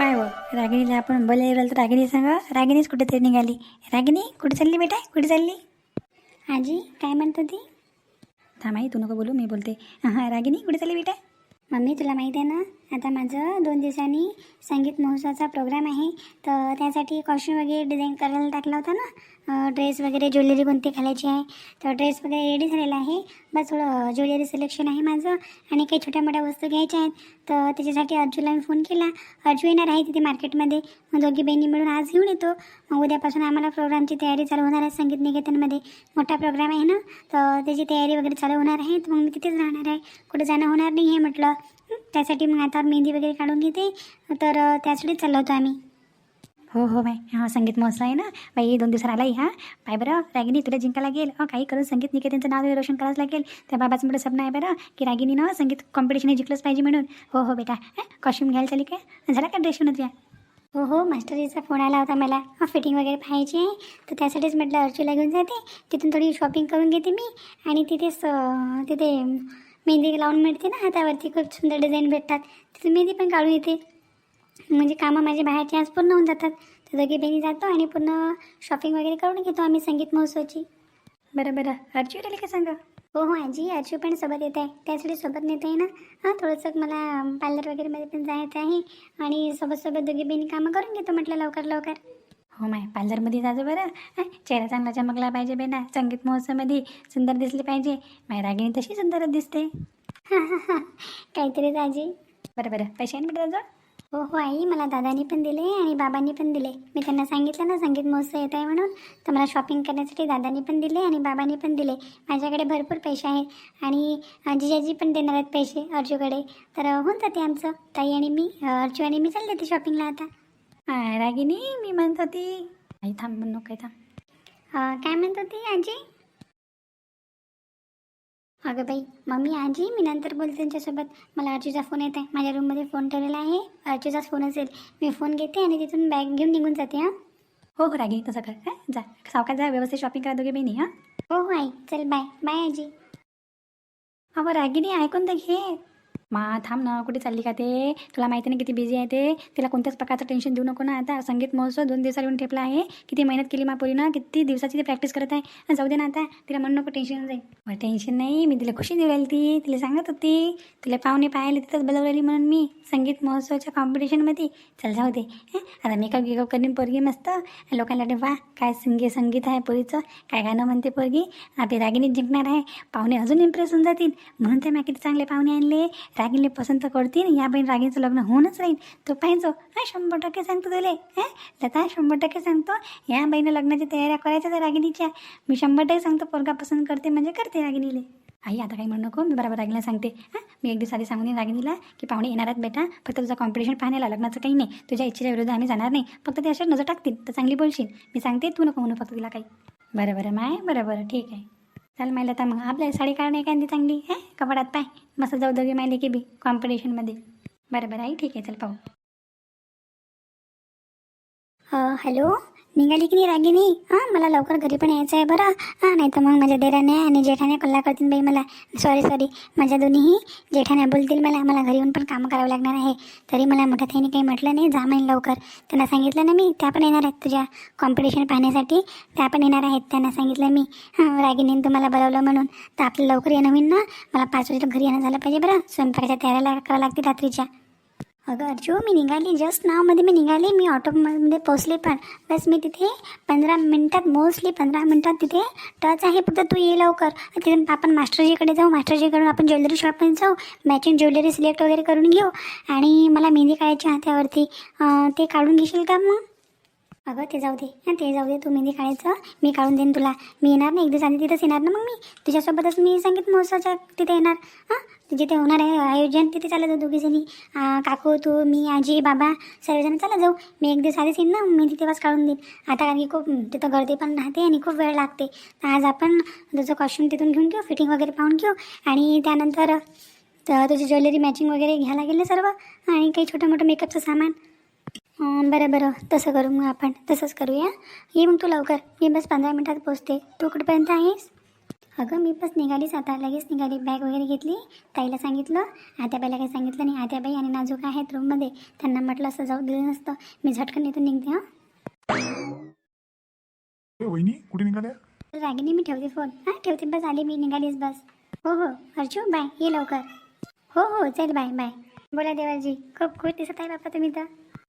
काय हो रागिणीला आपण बोलायला गेलो तर रागिणी सांगा रागिणीच कुठेतरी निघाली. रागिणी कुठे चालली बेटा? कुठे चालली? आजी काय म्हणत होती थांबाई तू नको बोलू मी बोलते. हां रागिणी कुठे चालली बेटा? मम्मी तुला माहीत आहे ना? आता माझं दोन दिवसांनी संगीत महोत्सवाचा प्रोग्राम आहे. तर त्यासाठी कॉस्ट्यूम वगैरे डिझाईन करायला टाकला होता ना? ड्रेस वगैरे ज्वेलरी कोणती घालायची आहे? तर ड्रेस वगैरे रेडी झालेला आहे. बस थोडं ज्वेलरी सिलेक्शन आहे माझं आणि काही छोट्या मोठ्या वस्तू घ्यायच्या आहेत. तर त्याच्यासाठी अर्जूला मी फोन केला. अर्जू येणार आहे तिथे मार्केटमध्ये मग दोघी बहिणी मिळून आज घेऊन येतो. मग उद्यापासून आम्हाला प्रोग्रामची तयारी चालू होणार आहे संगीत निकेतनमध्ये. मोठा प्रोग्राम आहे ना? तर त्याची तयारी वगैरे चालू होणार आहे. तर मग मी तिथेच राहणार आहे. कुठे जाणं होणार नाही हे म्हटलं. त्यासाठी मग आता मेहंदी वगैरे काढून घेते. तर चाललो होतो आम्ही. हो हो बाई. हां संगीत महोत्सव आहे ना? बाई दोन दिवसाला आलाही हां? पाय बरं रागिनी तुला जिंका लागेल. हां काही करून संगीत निकेतनचं नाव रोशन करावंच लागेल. त्या बाबाचं मोठं स्वप्न आहे बरं की रागिनीनं संगीत कॉम्पिटिशन हे जिंकलंच पाहिजे म्हणून. हो हो बेटा. कॉस्ट्यूम घ्यायला चाली काय? झाला का ड्रेस शिवून तुझ्या हो हो मास्टरीचा फोन आला होता मला. हा फिटिंग वगैरे पाहायची आहे. तर त्यासाठीच म्हटलं अर्चूला घेऊन जाते. तिथून थोडी शॉपिंग करून घेते मी. आणि तिथेच तिथे मेहंदी लावून मिळते ना हातावरती. खूप सुंदर डिझाईन भेटतात. तिथे मेहंदी पण काढून येते. म्हणजे कामं माझे बाहेरचे आज पूर्ण होऊन जातात. तर दोघी बहिणी जातो आणि पूर्ण शॉपिंग वगैरे करून घेतो आम्ही संगीत महोत्सवाची. बरं बरं. अर्जी राहिली का सांगा? हो हो आजी. अर्जू पण सोबत येत आहे. त्यासाठी सोबत नेत आहे ना. हां थोडंसं मला पार्लर वगैरेमध्ये पण जायचं आहे. आणि सोबत सोबत दोघी बहिणी कामं करून घेतो म्हटलं लवकर लवकर. हो माय पार्लरमध्ये जायचं बरं. हं, चेहरा चांगला चमकला पाहिजे बेना संगीत महोत्सवमध्ये सुंदर दिसली पाहिजे. माय रागिणी तशी सुंदरच दिसते. काहीतरीच आजी बरं बरं. पैसे आहे ना बेटा तुझं हो हो आई. मला दादानी पण दिले आणि बाबांनी पण दिले. मी त्यांना सांगितलं ना संगीत महोत्सव येत आहे म्हणून. तर मला शॉपिंग करण्यासाठी दादानी पण दिले आणि बाबांनी पण दिले. माझ्याकडे भरपूर पैसे आहेत. आणि जिजाजी पण देणार आहेत पैसे अर्जूकडे. तर होऊन जाते आमचं. ताई आणि मी अर्जू आणि मी चालले ते शॉपिंगला आता. रागिनी मी म्हणत होती. आई थांब म्हणू काय थांब. काय म्हणत होती आजी? अगं बाई मम्मी आजी मी नंतर बोलते त्यांच्यासोबत. मला अर्जूचा फोन येत आहे माझ्या रूममध्ये फोन ठेवलेला आहे. अर्जूचाच फोन असेल मी फोन घेते आणि तिथून बॅग घेऊन निघून जाते हां. हो हो रागिनी तसं कर. हं, जा. सावकाश जा व्यवस्थित शॉपिंग करा दोघे बहिणी हां. हो हो आई. चल बाय बाय आजी. अहो रागिनी ऐकून तर घे. मा थांब ना कुठे चालली का ते? तुला माहिती नाही किती बिझी आहे ते. तिला कोणत्याच प्रकारचं टेन्शन देऊ नको ना. आता संगीत महोत्सव दोन दिवसाला येऊन ठेपला आहे. किती मेहनत केली मा पोरीनं. किती दिवसाची ती प्रॅक्टिस करत आहे. जाऊ दे ना आता. तिला म्हणू नको टेन्शन जाईल मला टेन्शन नाही. मी तिला खुशी देऊ राहिली ती. तिला सांगत होती. तुला पाहुणे पाहिले तिथंच बोलवलेली म्हणून मी. संगीत महोत्सवाच्या कॉम्पिटिशनमध्ये चल जाऊ दे. आता मेकअप गिकअप करीन पोरगी मस्त. लोकांना वा काय संगीत संगीत आहे पोरीचं. काय गाणं म्हणते पोरगी. आपली रागिणीच जिंकणार आहे. पाहुणे अजून इम्प्रेस होऊन जातील. म्हणून ते मॅ किती चांगले पाहुणे आणले. रागीले पसंत करतील या बहीण रागीचं लग्न होऊनच राहील तो पाहिजो हा शंभर टक्के सांगतो तुले हं? लता शंभर टक्के सांगतो. या बहिणी लग्नाची तयाऱ्या करायच्या त्या रागिणीच्या मी शंभर टक्के सांगतो पोरगा पसंत करते म्हणजे करते रागिणीले आई आता काही म्हणू नको मी बरोबर रागिनीला सांगते हां? मी एक दिवस आधी सांगून रागिणीला रागिनीला की पाहुणे येणार आहेत बेटा फक्त तुझा कॉम्पिटिशन पाहण्याला लग्नाचं काही नाही. तुझ्या इच्छेच्या विरुद्ध आम्ही जाणार नाही. फक्त ते अशा नजर टाकतील तर चांगली बोलशील. मी सांगते तू नको म्हणू फक्त तिला काही. बरं बरं माय बरं बरं ठीक आहे. चल मायला तर मग. आपल्या साडी काढणे एखादी चांगली आहे कपड्यात पाय. मस्त जाऊ दोघी मायले की बी कॉम्पिटिशनमध्ये बरं बरं आई ठीक आहे चल पाहू. अं, हॅलो निघाली की नाही रागिनी हां मला लवकर घरी पण यायचं आहे बरं. हां नाही तर मग माझ्या देराने आणि जेठाने कल्ला करतील बाई मला. सॉरी सॉरी माझ्या दोन्हीही जेठाने बोलतील मला. मला घरी येऊन पण कामं करावं लागणार आहे. तरी मला मोठ्या त्यांनी काही म्हटलं नाही. जा म्हणे लवकर. त्यांना सांगितलं ना मी त्या पण येणार आहेत तुझ्या कॉम्पिटिशन पाहण्यासाठी. त्या पण येणार आहेत त्यांना सांगितलं मी. हां रागिनीने तुम्हाला बोलावलं म्हणून. तर आपलं लवकर येणं होईल ना. मला पाच वाजता घरी येणं झालं पाहिजे बरं. स्वयंपाकाच्या तयाऱ्याला करावं लागतील रात्रीच्या. अगं अर्जू मी निघाली जस्ट नावमध्ये मी निघाली मी ऑटोमध्ये पोचले पण. बस मी तिथे पंधरा मिनटात मोस्टली पंधरा मिनटात तिथे टच आहे. फक्त तू ये लवकर. तिथे आपण मास्टरजीकडे जाऊ. मास्टरजीकडून आपण ज्वेलरी शॉपमध्ये जाऊ. मॅचिंग ज्वेलरी सिलेक्ट वगैरे करून घेऊ. आणि मला मेहंदी काढायची हातावरती. ते काढून घेशील का मग? अगं ते जाऊ दे. हां ते जाऊ दे. तू मेहंदी काढायचं मी काढून देईन तुला. मी येणार ना एक दिवस आधी तिथंच येणार ना मग मी. तुझ्यासोबतच मी संगीत महोत्सवाच्या तिथे येणार. हां? जिथे होणार आहे आयोजन तिथे चालत जाऊ दोघीजणी काकू तू मी आजी बाबा सर्वजण चालत जाऊ. मी एक दिवस आधीच येईन ना. मी तिथे तेव्हाच काढून देईन. आता कारण की खूप तिथं गर्दी पण राहते आणि खूप वेळ लागते. आज आपण तुझं कॉस्ट्यूम तिथून घेऊन घेऊ फिटिंग वगैरे पाहून घेऊ. आणि त्यानंतर तर तुझी ज्वेलरी मॅचिंग वगैरे घ्यायला लागेल ना सर्व. आणि काही छोटं मोठं मेकअपचं सामान. बरं बरं. तसं करू मग आपण. तसंच करूया. ये मग तू लवकर. मी बस पंधरा मिनटात पोचते. तू कुठपर्यंत आहेस? अगं मी बस निघालीच आता. लगेच निघाली. बॅग वगैरे घेतली. ताईला सांगितलं. आत्याबाईला काही सांगितलं नाही. आत्याबाई आणि नाजूक आहेत रूममध्ये. त्यांना म्हटलं असं जाऊ दिलं नसतं. मी झटकन इथून निघते हां. वहिनी कुठे निघाल्या? रागिनी मी ठेवते फोन. हां ठेवते. बस आली मी. निघालीच बस. हो हो. अर्जू बाय. ये लवकर. हो हो. चल बाय बाय. बोला देवाजी खूप खुश दिसत आहे बापा तुम्ही तर.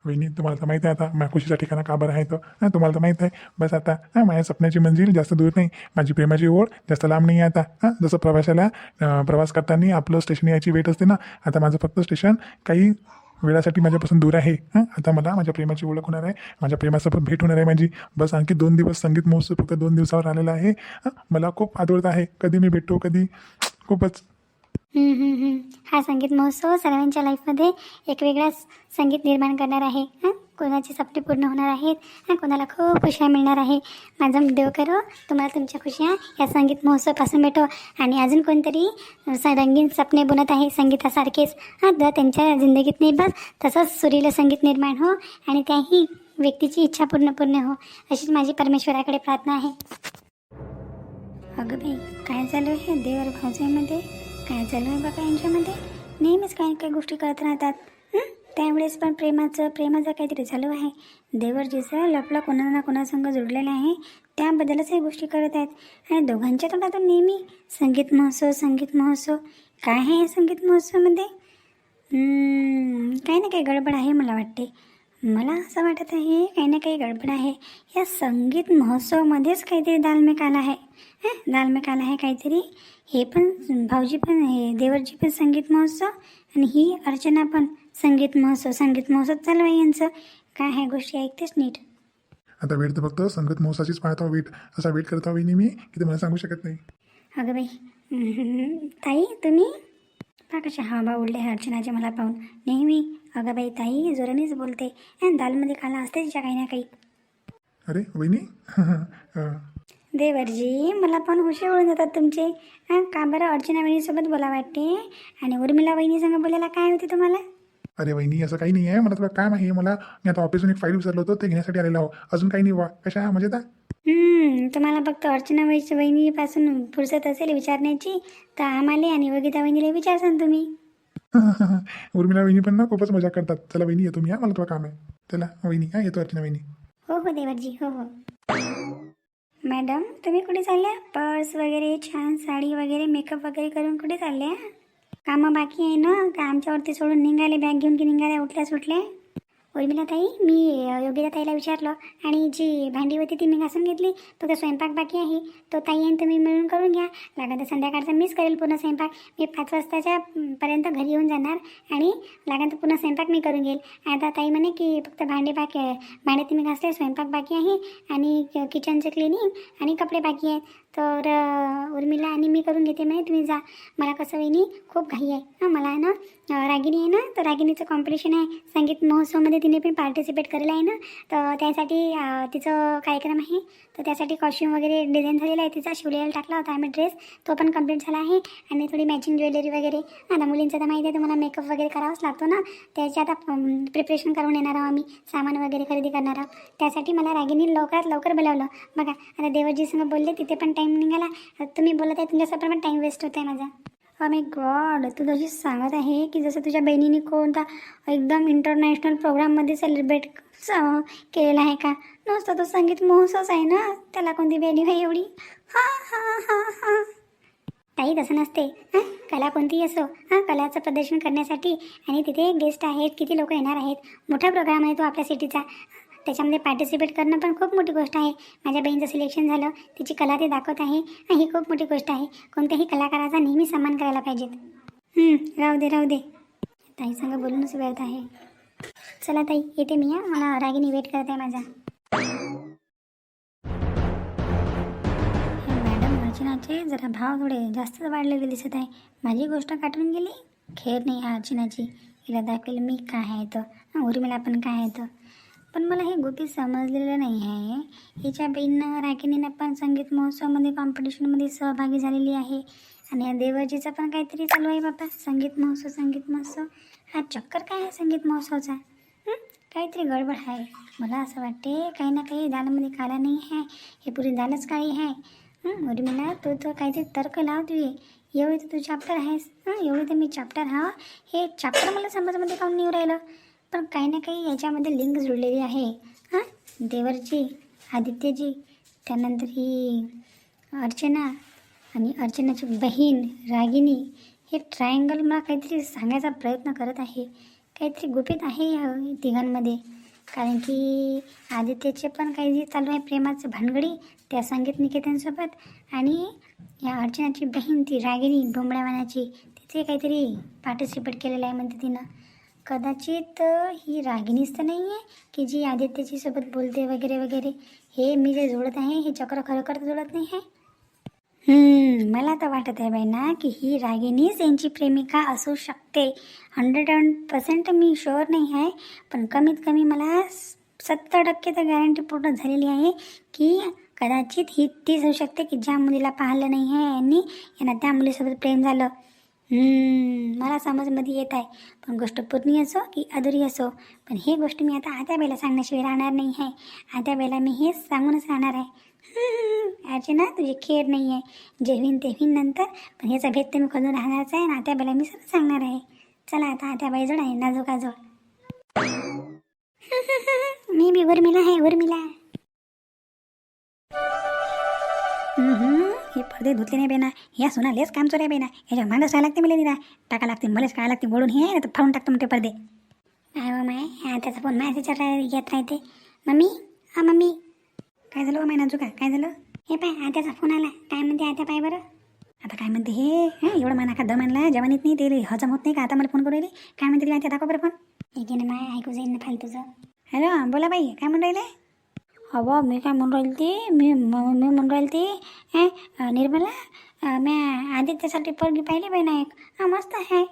वहिनी तुम्हाला तर माहिती आहे आता माकुशीचा ठिकाणा का बरं आहे तर हां तुम्हाला तर माहीत आहे. बस आता हां माझ्या स्वप्नाची मंजिल जास्त दूर नाही. माझी प्रेमाची ओढ जास्त लांब नाही आहे आता. हां जसं प्रवाशाला प्रवास करताना आपलं स्टेशन यायची वेट असते ना आता माझं फक्त स्टेशन काही वेळासाठी माझ्यापासून दूर आहे. हां आता मला माझ्या प्रेमाची ओळख होणार आहे. माझ्या प्रेमासोबत भेट होणार आहे माझी. बस आणखी दोन दिवस संगीत महोत्सव फक्त दोन दिवसावर आलेला आहे. मला खूप आदळत आहे. कधी मी भेटतो कधी खूपच हा संगीत महोत्सव सर्वांच्या लाईफमध्ये एक वेगळाच संगीत निर्माण करणार आहे. हां कोणाची स्वप्ने पूर्ण होणार आहेत? कोणाला खूप खुशिया मिळणार आहे. माझं देव करो हो. तुम्हाला तुमच्या खुशिया या संगीत महोत्सवापासून भेटो आणि अजून कोणतरी स- रंगीन सपने बनत आहे संगीतासारखेच. हां तर त्यांच्या जिंदगीत नाही बस तसंच सुरीलं संगीत निर्माण हो. आणि त्याही व्यक्तीची इच्छा पूर्ण पूर्ण हो. अशीच माझी परमेश्वराकडे प्रार्थना आहे. अगं बाई काय चालू आहे देवर भावजाईमध्ये काय चालू आहे बाबा यांच्यामध्ये? नेहमीच काही काही गोष्टी करत राहतात. त्यावेळेस पण प्रेमाचं प्रेमाचं काहीतरी चालू आहे. देवरजीचं लपलं कोणा ना कोणासंग जोडलेलं आहे. त्याबद्दलच हे गोष्टी करत आहेत. आणि दोघांच्या तोंडातून नेहमी संगीत महोत्सव संगीत महोत्सव. काय आहे या संगीत महोत्सवामध्ये? काही ना काही गडबड आहे मला वाटते. मला असं वाटत आहे काही ना काही गडबड आहे. या संगीत महोत्सवामध्येच काहीतरी दालमेक आला आहे. हं दालमेक आला आहे काहीतरी. हे पण भाऊजी पण हे देवरजी पण संगीत महोत्सव आणि ही अर्चना पण संगीत महोत्सव संगीत महोत्सव चालू आहे यांचं. काय ह्या गोष्टी ऐकतेच नीट? आता वेट तर फक्त संगत महोत्सवाचीच पाहतो वेट. असा वेट करता वहिनी मी की ते मला सांगू शकत नाही. अगं बाई. ताई तुम्ही? पहा कशा हवा उडले अर्चनाचे मला पाहून नेहमी अगं बाई ताई जोरानेच बोलते. दालमध्ये काला असते तिच्या काही ना काही. अरे वहिनी? देवरजी मला पण हुशे ओळून जातात तुमचे. का बरं अर्चना वहिनीसोबत बोला वाटते? आणि उर्मिला वहिनी संग बोलायला काय होते तुम्हाला? अरे वहिनी असं काही नाही आहे मला तुला काम आहे मला मी आता ऑफिसून एक फाईल विसरलो होतो ते घेण्यासाठी आलेलो आहो अजून काही नाही वा कशा आता हम्म, तुम्हाला फक्त अर्चना वहिनी वहिनीपासून फुरसत असेल विचारण्याची तर आम्हाला आणि वगिता वहिनीला विचारसान तुम्ही. उर्मिला वहिनी पण ना खूपच मजा करतात. चला वहिनी येतो मी हा. मला तुला काम आहे. चला वहिनी हा येतो अर्चना वहिनी. हो हो देवरजी हो हो. मॅडम तुम्ही कुठे चालल्या? पर्स वगैरे छान साडी वगैरे मेकअप वगैरे करून कुठे चालल्या? कामं बाकी आहे ना का आमच्यावरती सोडून निघाले बॅग घेऊन की निघाले उठल्या सुटल्या. उर्मिला ताई मी योगिता ताईला विचारलं. आणि जी भांडी होती ती मी घासून घेतली. फक्त स्वयंपाक बाकी आहे? तो ताई आणि तुम्ही मिळून करून घ्या. लागेल तर संध्याकाळचा मीच करेल पूर्ण स्वयंपाक. मी पाच वाजताच्या पर्यंत घरी येऊन जाणार. आणि लागेल तर पुन्हा स्वयंपाक मी करून घेईल. आता ताई म्हणे की फक्त भांडे बाकी आहे. भांडे तुम्ही घासले स्वयंपाक बाकी आहे. आणि किचनचं क्लिनिंग आणि कपडे बाकी आहेत. तर उर्मिला आणि मी करून घेते नाही तुम्ही जा. मला कसं वहिनी खूप घाई आहे. हां मला आहे ना रागिनी आहे ना तर रागिनीचं कॉम्पिटिशन आहे. संगीत महोत्सवमध्ये तिने पण पार्टिसिपेट केलेलं आहे ना. तर त्यासाठी तिचं कार्यक्रम आहे. तर त्यासाठी कॉस्ट्यूम वगैरे डिझाईन झालेला आहे. तिचा शिवलेला टाकला होता आम्ही ड्रेस तो पण कंप्लीट झाला आहे. आणि थोडी मॅचिंग ज्वेलरी वगैरे. आता मुलींचं तर माहिती आहे तुम्हाला मेकअप वगैरे करावाच लागतो ना. त्याची आता प्रिपरेशन करून येणार आहोत आम्ही. सामान वगैरे खरेदी करणार आहोत. त्यासाठी मला रागिनी लवकरात लवकर बोलावलं. बघा आता देवजी संग बोलले तिथे पण टाईम निघाला. तुम्ही बोलत आहे तुमच्यासोबत पण टाईम वेस्ट होत आहे माझा oh अमे गॉड तू जशी सांगत आहे की जसं तुझ्या बहिणीने कोणता एकदम इंटरनॅशनल प्रोग्राममध्ये सेलिब्रेट केलेला आहे का? नुसतं तो संगीत महोत्सवच आहे ना? त्याला कोणती व्हॅल्यू आहे एवढी? हा हा हा हा. ताई तसं नसते. हां? कला कोणतीही असो? हां? कलाचं प्रदर्शन करण्यासाठी आणि तिथे गेस्ट आहेत किती लोक येणार आहेत? मोठा प्रोग्राम आहे तो आपल्या सिटीचा त्याच्यामध्ये पार्टिसिपेट करणं पण खूप मोठी गोष्ट आहे. माझ्या बहिणीचं सिलेक्शन झालं. तिची कला ते दाखवत आहे. आणि ही खूप मोठी गोष्ट आहे. कोणत्याही कलाकाराचा नेहमी सन्मान करायला पाहिजेत. राहू दे राहू दे. ताई संग बोलूनच व्यर्थ आहे. चला ताई येते मी या मला रागिनी वेट करत आहे माझा. हे मॅडम अर्चनाचे जरा भाव थोडे जास्तच वाढलेले दिसत आहे. माझी गोष्ट काटून गेली? खेळ नाही अर्चनाची. हिला दाखवेल मी काय आहे तर. उर्मिला पण काय आहे तर. पण मला हे गोपी समजलेलं नाही आहे हिच्या बहीण रागिनीनं पण संगीत महोत्सवामध्ये कॉम्पिटिशनमध्ये सहभागी झालेली आहे. आणि या देवाजीचा पण काहीतरी चालू आहे बाबा. संगीत महोत्सव संगीत महोत्सव. हा चक्कर काय आहे संगीत महोत्सवचा? काहीतरी गडबड आहे. मला असं वाटते काही ना काही दालमध्ये काला नाही आहे. हे पुरी दालच काळी आहे. हं, उर्मिला तू तर काहीतरी तर्क लाव तू एवढी तर तू चॅप्टर आहेस. एवढी तर मी चॅप्टर हा? हे चॅप्टर मला समजमध्ये काऊन नाही राहिलं? पण काही ना काही याच्यामध्ये लिंक जुळलेली आहे. हां? देवरची आदित्यजी त्यानंतर ही अर्चना आणि अर्चनाची बहीण रागिनी हे ट्रायंगल मला काहीतरी सांगायचा प्रयत्न करत आहे. काहीतरी गुपित आहे या तिघांमध्ये. कारण की आदित्यचे पण काही चालू आहे प्रेमाचं भानगडी त्या संगीत निकेतनसोबत आणि या अर्चनाची बहीण ती रागिनी डोंबळ्यावानाची तिथे काहीतरी पार्टिसिपेट केलेलं आहे म्हणते तिनं. कदाचित ही रागिणीच तर नाही आहे की जी आदित्यची सोबत बोलते वगैरे वगैरे. हे मी जे जोडत आहे हे चक्र खरोखर तर जोडत नाही आहे? मला तर वाटत आहे बाईना की ही रागिणीच यांची प्रेमिका असू शकते. हंड्रेड अँड पर्सेंट मी शुअर नाही आहे पण कमीत कमी मला सत्तर टक्के तर गॅरंटी पूर्ण झालेली आहे की कदाचित ही तीच होऊ शकते की ज्या मुलीला पाहिलं नाही आहे यांनी यांना त्या मुलीसोबत प्रेम झालं. मला समजमध्ये येत आहे. पण गोष्ट पूर्णी असो की अधुरी असो. पण ही गोष्ट मी आता आत्या बेला सांगण्याशिवाय राहणार नाही आहे. आत्या बेला मी हेच सांगूनच राहणार आहे. अर्चना तुझी खेळ नाही आहे. जेवीन तेवीन नंतर पण ह्याचा भेद तर मी खोलून राहणारच आहे आणि आत्या बेला मी सरळ सांगणार आहे. चला आता आत्या आहे नाजूकाजोड मी बी उर्मिला आहे उर्मिला. हे पडदे धुतले नाही बेना. ह्या सोना लेस काम चोऱ्या बेना. ह्याच्या मागच काय लागते मला निरा टाका लागते मलाच काय लागते बोलून हे तर फाडून टाकतो म्हणते पडदे काय व माय हा, त्याचा फोन माझ्या त्याच्यावर येत राहते. मम्मी हा मम्मी. काय झालं महिना चुका काय झालं? हे पाय आत्याचा फोन आला. काय म्हणते आत्या पाय बरं? आता काय म्हणते हे? हं, एवढं माना का दम आणला? जवानीत नाही ते हजम होत नाही का? आता मला फोन करू काय म्हणते ती माहिती दाखव बरं फोन. एकीने माय ऐकू जाईन ना फालतूचं. हॅलो बोला बाई काय म्हणून राहिले? अहो मी काय म्हणून राहिली ती मी मी म्हणून राहिली ती हे निर्मला म्या मी आदित्यसाठी पोरगी पाहिली बाई ना एक हां मस्त आहे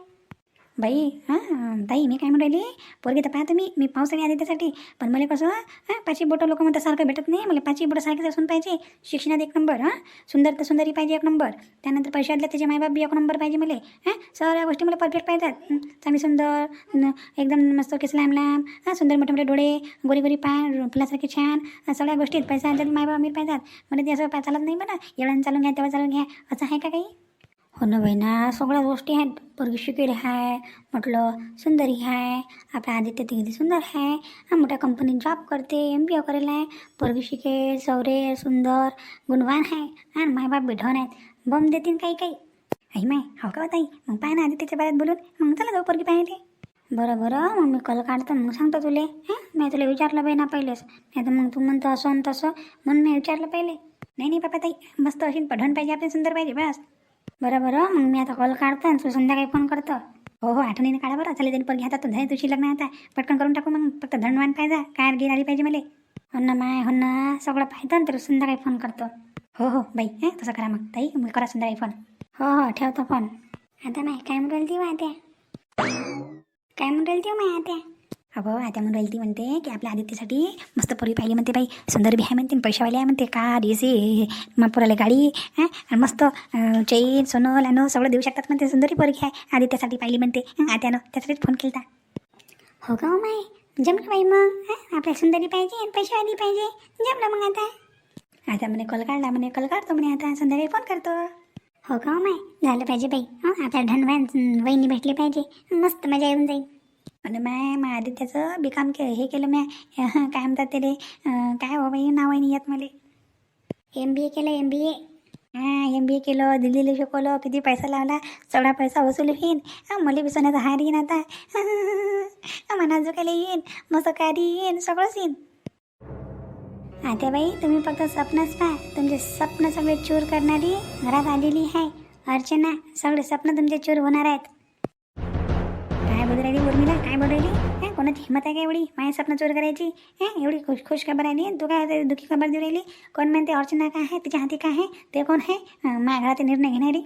बाई हां ताई मी काय म्हणून राहिली? पोरगी तर पाहतो मी मी पावसाळी सगळे त्यासाठी. पण मला कसं हां पाचही बोटं लोक म्हणतात सारखं भेटत नाही. मला पाचही बोटं सारखेच असून पाहिजे. शिक्षणात एक नंबर हां. सुंदर तर सुंदरी पाहिजे एक नंबर त्यानंतर पैशातले त्याचे मायबाप बी एक नंबर पाहिजे मला हां. सगळ्या गोष्टी मला परफेक्ट पाहिजेत. चांगली सुंदर न- एकदम मस्त केस लांब लांब हां सुंदर मोठे मोठे डोळे गोरी गोरी पाय फुलासारखे छान सगळ्या गोष्टीत पैसा आणतात मायबाप मी पाहिजेत. मला ते असं चालत नाही म्हणा. एवढ्यानं चालून घ्या तेव्हा चालून घ्या. असं आहे का काही? हो ना बहिणा सगळ्या गोष्टी आहेत. पोरगी शिकेल आहे म्हटलं सुंदरी आहे आपल्या आदित्य तिघी सुंदर आहे मोठ्या कंपनीत जॉब करते एम बी ए करेल आहे पोरगी शिकेल सौरे सुंदर गुणवान आहे आणि मायबाप बिढवण आहेत. बम देतील काही काही. आई माय हो का ताई? मग पाय ना आदित्यच्या बाहेर बोलून. मग चला जाऊ पोरगी पाहिले बरं बरं मग मी कल काढतो मग सांगतो तुले. हां मी तुला विचारलं पाहिजे ना पहिलेच. नाही तर मग तू म्हणतो असं आणि तसं म्हणून मी विचारलं पहिले. नाही नाही बाबा ताई मस्त अशी पढण पाहिजे आपली सुंदर पाहिजे बस. बरं बरं. मग मी आता कॉल काढतो आणि तू संध्याकाळी फोन करतो. हो हो. आठवणीने काढा बरं. चालेल त्यांनी पण तर झाली तुझी लग्न आता. पटकन करून टाकू मग. फक्त धनवान पाहिजे. काय गिर आली पाहिजे मला. हो ना माय हो ना. सगळं पाहिजे तर संध्याकाळी फोन करतो. हो हो. बाई हे? तसं करा मग. ताई मग करा संध्याकाळी फोन हो हो. ठेवतो फोन आता माय काय म्हणून राहिली ती आत्या काय म्हणून राहिली ती माय आत्या अगो आता म्हणून राहिली ती म्हणते की आपल्या आदित्यसाठी मस्त पोरी पाहिली म्हणते बाई. सुंदर बी आहे म्हणते आणि आहे म्हणते. का एसी पोराला गाडी आणि मस्त चैन सोनं लॅनो सगळं देऊ शकतात म्हणते. सुंदरी पोरगी आहे. आदित्यसाठी पाहिली म्हणते. आत्यानं त्यासाठीच फोन केला हो का माय. जमलं बाई मग आपल्या आपल्याला सुंदरी पाहिजे आणि पैशावाली पाहिजे. जमलं मग आता. आता म्हणे कॉल काढला म्हणे कॉल काढतो म्हणे आता. संध्याकाळी फोन करतो. हो का माय. झालं पाहिजे बाई. हं आपल्याला धनवान वहिनी भेटली पाहिजे. मस्त मजा येऊन जाईल. आणि माय मा आदित्याचं बिकाम के हे केलं म्या. काय म्हणतात ते रे? काय हो बाई नाव आहे नाही येत मला. एम बी ए केलं एम बी ए हां एम बी ए केलं दिल्लीला शिकवलं किती पैसा लावला? सगळा पैसा वसूल येईन हां मला हार येईन आता. मना जुकायला येईन. मस्त कारी येईन सगळंच येईन. आता बाई तुम्ही फक्त स्वप्नच पहा. तुमचे स्वप्न सगळे चूर करणारी घरात आलेली आहे. अर्चना सगळे स्वप्न तुमचे चूर होणार आहेत. काय बोलू राहिली उर्मिला? काय बोलू राहिली हां कोणाची हिंमत आहे का एवढी? माझी स्वप्न चोर करायची? हां एवढी खुश खुश खबर आली तू काय दुखी दुःखी खबर देऊ राहिली? कोण म्हणते अर्चना काय आहे? तिच्या हाती काय आहे? ते कोण आहे? माझ्या घरात निर्णय घेणारी.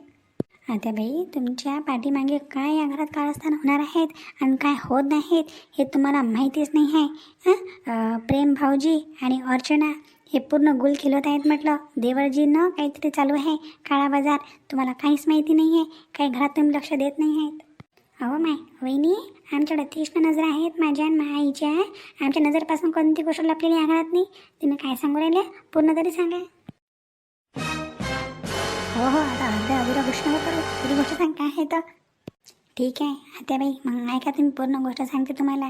आता बाई तुमच्या पाठीमागे काय या घरात कारस्थान होणार आहेत? आणि काय होत नाहीत हे तुम्हाला माहितीच नाही आहे. हां प्रेम भाऊजी आणि अर्चना हे पूर्ण गुल खिलवत आहेत म्हटलं. देवरजीनं काहीतरी चालू आहे. काळा बाजार तुम्हाला काहीच माहिती नाही आहे काही घरात तुम्ही लक्ष देत नाही आहेत. अहो माय वहिनी आमच्याकडे तीक्ष्ण नजर आहेत माझ्या आणि माझ्या आईच्या आमच्या नजरपासून कोणती गोष्ट लपलेली आघात घरात नाही तुम्ही काय सांगू राहिल्या पूर्ण तरी सांगा. हो हो आता अर्ध्या अधुरा गोष्ट नको करू पुरी गोष्ट सांग काय आहे तर ठीक आहे आत्याबाई मग ऐका तुम्ही पूर्ण गोष्ट सांगते तुम्हाला.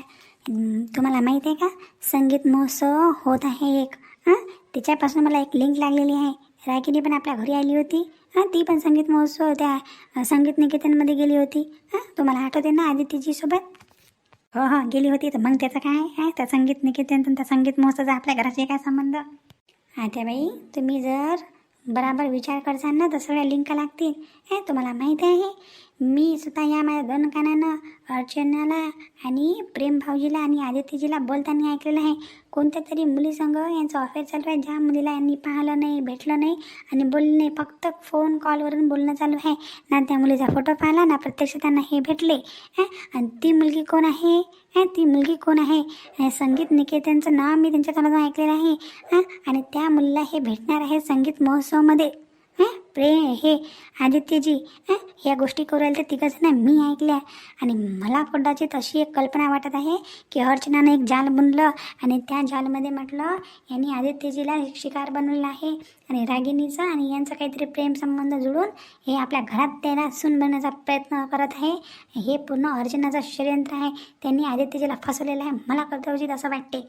तुम्हाला माहीत आहे का? संगीत महोत्सव होत आहे एक. हां त्याच्यापासून मला एक लिंक लागलेली आहे. रागिनी पण आपल्या घरी आली होती. हां ती पण संगीत महोत्सव त्या संगीत निकेतनमध्ये गेली होती. हां तुम्हाला आठवते ना आदित्यजी सोबत हो हो गेली होती. तर मग त्याचं काय? आहे त्या संगीत निकेतन तर त्या संगीत महोत्सवाचा आपल्या घराचे काय संबंध? आत्याबाई तुम्ही जर बराबर विचार करसान ना तर सगळ्या लिंक लागतील. हे तुम्हाला माहीत आहे. मी सुद्धा या माझ्या दोन कानानं अर्चनाला आणि प्रेम भाऊजीला आणि आदित्यजीला बोलताना ऐकलेलं आहे. कोणत्या तरी मुलीसंग यांचं अफेअर चालू आहे. ज्या मुलीला यांनी पाहिलं नाही भेटलं नाही आणि बोललं नाही फक्त फोन कॉलवरून बोलणं चालू आहे. ना त्या मुलीचा फोटो पाहिला ना प्रत्यक्ष त्यांना हे भेटले. हां आणि ती मुलगी कोण आहे? हां ती मुलगी कोण आहे? संगीत निकेतनचं नाव मी त्यांच्या तोंडातून ऐकलेलं आहे. हां आणि त्या मुलीला हे भेटणार आहे संगीत महोत्सवामध्ये. हं? प्रेम हे आदित्यजी या गोष्टी करू राहिले तर तिघंजणं मी ऐकल्या. आणि मला कदाचित अशी एक कल्पना वाटत आहे की अर्चनानं एक जाल बनलं आणि त्या जालमध्ये म्हटलं यांनी आदित्यजीला शिकार बनवलेला आहे आणि रागिणीचं आणि यांचं काहीतरी प्रेम संबंध जुळून हे आपल्या घरात त्याला सून बनण्याचा प्रयत्न करत आहे. हे पूर्ण अर्चनाचं षडयंत्र आहे. त्यांनी आदित्यजीला फसवलेलं आहे. मला कर्तव्यजित असं वाटते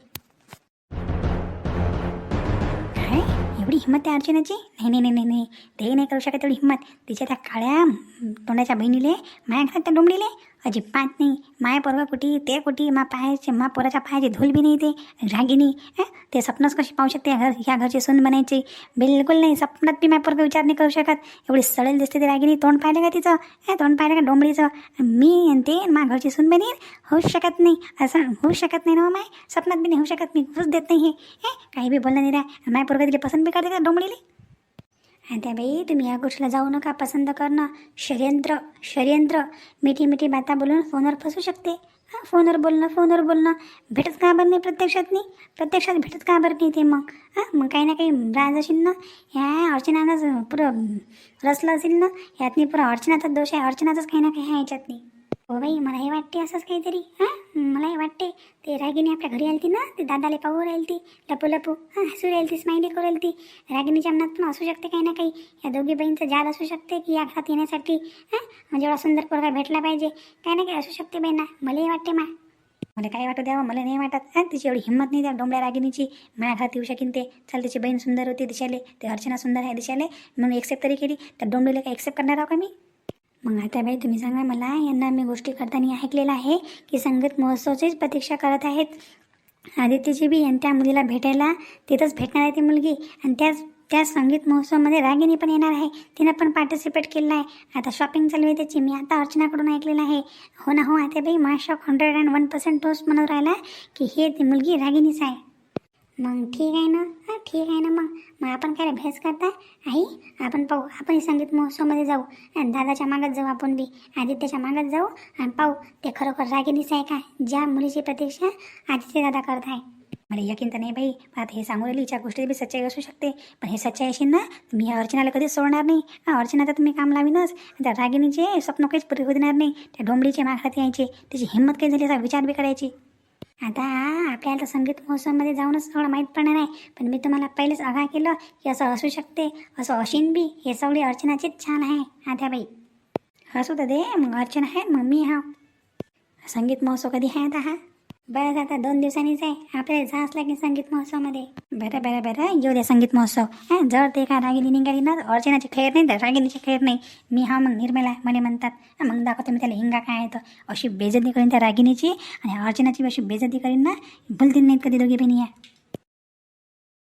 हिंमत आहे अर्चनाची नाही नाही नाही नाही. नाही ते नाही करू शकत एवढी हिंमत तिच्या त्या काळ्या तोंडाच्या बहिणीले माया घरात त्या डोंबडीले. अजिबात नाही. माय पोरगा कुठी? ते कुठी? मा पायाचे मा पोराच्या पायाची धूल बी नाही ते. रागिनी ते स्वप्नच कशी पाहू शकते घर ह्या घरची सून बनायची? बिलकुल नाही. स्वप्नात बी माय पोरगा विचार नाही करू शकत. एवढी सडेल दिसते ती रागिनी तोंड पाहिलं का तिचं? हे? तोंड पाहिलं का डोंबळीचं? मी आणि ते मा घरची सून बनेल होऊच शकत नाही. असं होऊ शकत नाही ना हो माय? स्वप्नात बी नाही होऊ शकत मी. घुस देत नाही हे. काही बी बोलणं नाही राय माय पोरगा तिला पसंत बी करते का डोंबळीली? आणि त्या बाई तुम्ही या गोष्टीला जाऊ नका पसंत करणं षडयंत्र षडयंत्र. मिठी मिठी बाता बोलून फोनवर फसू शकते. हां फोनवर बोलणं फोनवर बोलणं भेटत का बरं नाही प्रत्यक्षात नाही प्रत्यक्षात भेटत का बरं नाही ते मग? हां मग काही ना काही राज असेल ना? ह्या अर्चनानंच पुरं रसलं असेल ना? यातनी पुरं अर्चनाचाच दोष आहे. अर्चनाचाच काही ना काही ह्या याच्यात नाही हो बाई मलाही वाटते असंच काहीतरी हां? मलाही वाटते ते रागिनी आपल्या घरी आली ना ते दादाले पाहू राहील ती लपू लपू हां हसू राहील ती स्माइली करू राहील ती रागिनीच्या मनात पण असू शकते काही ना काही या दोघी बहीणचं जाल असू शकते की या घरात येण्यासाठी हां? म्हणजे एवढा सुंदर पोरगा भेटला पाहिजे काही ना काही असू शकते बहिणा मलाही वाटते मा. मला काय वाटत द्यावं मला नाही वाटत हां? तिची एवढी हिंमत नाही त्या डोंबड्या रागिनीची माझ्या घरात येऊ शकीन ते. चल तिची बहीण सुंदर होती दिशाले ते अर्चना सुंदर आहे दिशाले म्हणून एक्सेप्ट तरी केली. तर डोंबडीला काय एक्सेप्ट करणार आहो का मी? मग आता बाई तुम्ही सांगा मला यांना मी गोष्टी करताना ऐकलेलं आहे की संगीत महोत्सवचीच प्रतीक्षा करत आहेत. आदित्यजी बी आणि त्या मुलीला भेटायला तिथंच भेटणार आहे ती मुलगी. आणि त्याच त्या संगीत महोत्सवामध्ये रागिनी पण येणार आहे. तिनं पण पार्टिसिपेट केलं आहे. आता शॉपिंग चालू आहे त्याची. मी आता अर्चनाकडून ऐकलेलं आहे. हो ना हो आता बाई मा shop hundred and one percent toast म्हणत राहिला की हे ती मुलगी रागिनीच आहे. मग ठीक आहे ना? हां ठीक आहे ना मग. मग आपण काय भेस करता आई आपण पाहू. आपण संगीत महोत्सवमध्ये जाऊ. आणि दादाच्या मागत जाऊ आपण बी. आदित्यच्या मागत जाऊ आणि पाहू. ते खरोखर रागिनीच आहे का ज्या मुलीची प्रतीक्षा आदित्य दादा करत आहे. मला यकीन तर नाही बाई. पण आता हे सांगू राहिली हिच्या गोष्टीत बी सच्चाई असू शकते. पण हे सच्चाई असेल ना तुम्ही मी या अर्चनाला कधीच सोडणार नाही. हा अर्चना तर तुम्ही काम लावीनच. त्या रागिणीचे स्वप्न काहीच पुरे होऊ देणार नाही. त्या डोंबडीचे माघात यायचे त्याची हिंमत काही झाली असा विचार बी करायची. आता आपल्याला तर संगीत महोत्सवामध्ये जाऊनच सगळं माहीत पडणार आहे. पण मी तुम्हाला पहिलेच आगाह केलं की असं असू शकते असं अशीन बी हे सगळी अर्चनाचीच छान आहे. आता बाई असू तर दे मग अर्चना आहे मग मी हा संगीत महोत्सव कधी आहे आता हा? बरं आता दोन दिवसांनीच आहे. आपल्याला जाच लागेल संगीत महोत्सवामध्ये. बरं बरं बरं. येऊ द्या संगीत महोत्सव. हां जर ते का रागिनी निघाली ना अर्चनाची खैर नाही तर रागिनीची खैर नाही. मी हा मग निर्मला मला म्हणतात. मग दाखवते मी त्याला हिंगा काय येतं अशी बेजती करीन त्या रागिनीची आणि अर्चनाची अशी बेजती करीन ना भलतीन नाहीत कधी दोघी बहिणी या.